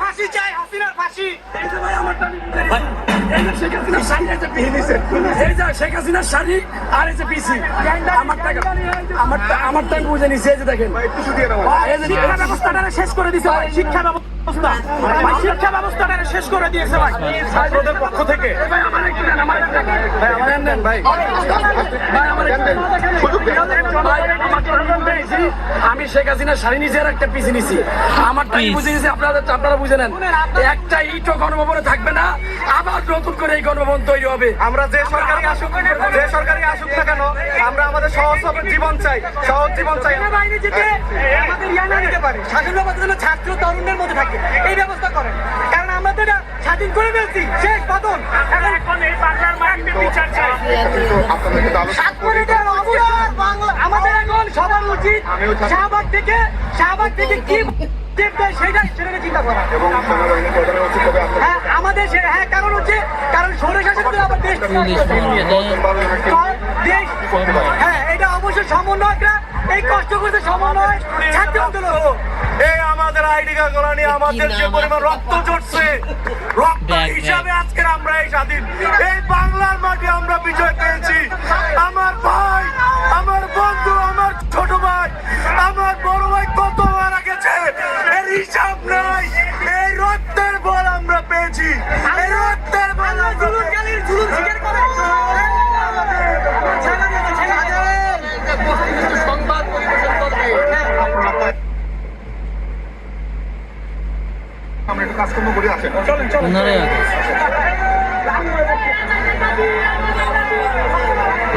ফাঁসি চাই হাসিনার ফাঁসি শেখ হাসিনার শাড়ি আর এই যে পিসি আমার টাকা আমার আমার টাকা বুঝে এই যে দেখেন। শিক্ষা ব্যবস্থাটা শেষ করে দিছে শিক্ষা ব্যবস্থা। শিক্ষা ব্যবস্থাটা শেষ করে দিয়েছে ভাই। ছাত্রদের পক্ষ থেকে। ভাই আমার একটু দেন আমার একটু ভাই। আমার দেন দেন ভাই ভাই আমার একটু দেন ভাই আমার জন্মদিন পেয়েছি আমি শেখ হাসিনার শাড়ি নিছি আর একটা পিসি নিছি আমার টাকা বুঝে নিছি আপনারা আপনারা বুঝে নেন। একটা ইটও গণভবনে থাকবে না। আবার নতুন করে এই গণভবন তৈরি হবে। আমরা যে সরকারি আসুক যে সরকারি আসুক না কেন আমরা আমাদের সহজ জীবন চাই সহজ জীবন চাই। বাইরে যেতে আমাদের ইয়ানা দিতে পারে। স্বাধীন ব্যবস্থা যেন ছাত্র তরুণদের মধ্যে থাকে এই ব্যবস্থা করেন। কারণ আমরা তো এটা স্বাধীন করে ফেলছি। শেষ পতন এখন এই বাংলার মাটিতে বিচার চাই। সাত মিনিটের অবসর। বাংলা আমাদের এখন সবার উচিত শাহবাগ থেকে শাহবাগ থেকে কি হ্যাঁ আমাদের হ্যাঁ কারণ হচ্ছে কারণ সরে শাসন করে আবার দেশ দেশ হ্যাঁ এটা অবশ্যই সমন্বয়করা এই কষ্ট করতে সমন্বয়। ছাত্র আন্দোলন। এই আমাদের আইডি কার্ড আমাদের যে পরিমাণ রক্ত ঝরছে রক্ত হিসাবে আজকের আমরা এই স্বাধীন। এই বাংলার মাঠে আমরা বিজয় পেয়েছি। আমার ভাই আমার বন্ধু আমার ছোট ভাই আমার বড় ভাই কত মারা গেছে? এর হিসাব নাই। এই রক্তের বল আমরা পেয়েছি। আমরা একটু কাজকর্ম করি আসেন।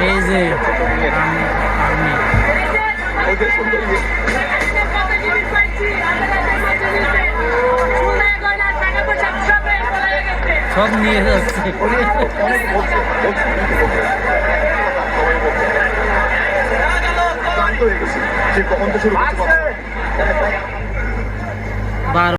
এই যে যে। সব নিয়ে যাচ্ছে। সে কখন তো শুরু